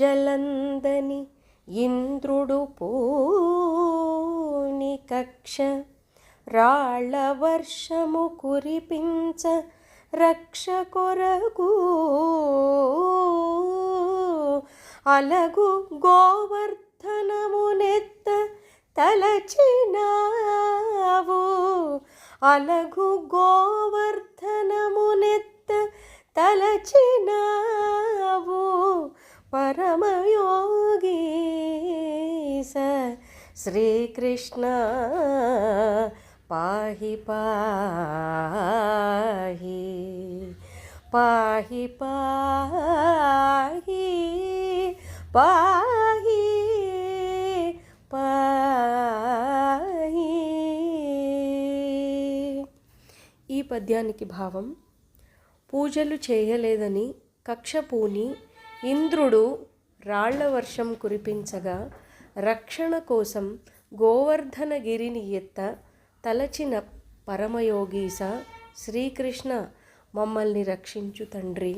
జలందని ఇంద్రుడు పూని కక్ష రాళ్ళ వర్షము కురిపించ రక్ష కొరకు. అలగు గోవర్ధనమునెత్త తలచినావు. అలగు గోవర్ధనమునెత్త తలచినావు. పర శ్రీకృష్ణ పాహి పాహి పాహి పాహి పాహి పాహి. ఈ పద్యానికి భావం పూజలు చేయలేదని కక్ష పూని ఇంద్రుడు రాళ్ళ వర్షం కురిపించగా రక్షణ కోసం గోవర్ధనగిరిని ఎత్త తలచిన పరమయోగీస శ్రీకృష్ణ మమ్మల్ని రక్షించు తండ్రి.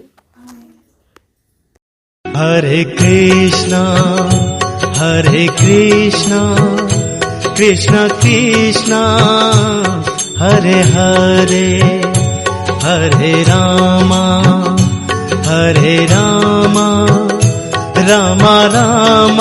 హరే కృష్ణ హరే కృష్ణ కృష్ణ కృష్ణ హరే హరే హరే రామ హరే రామ రామ రామ.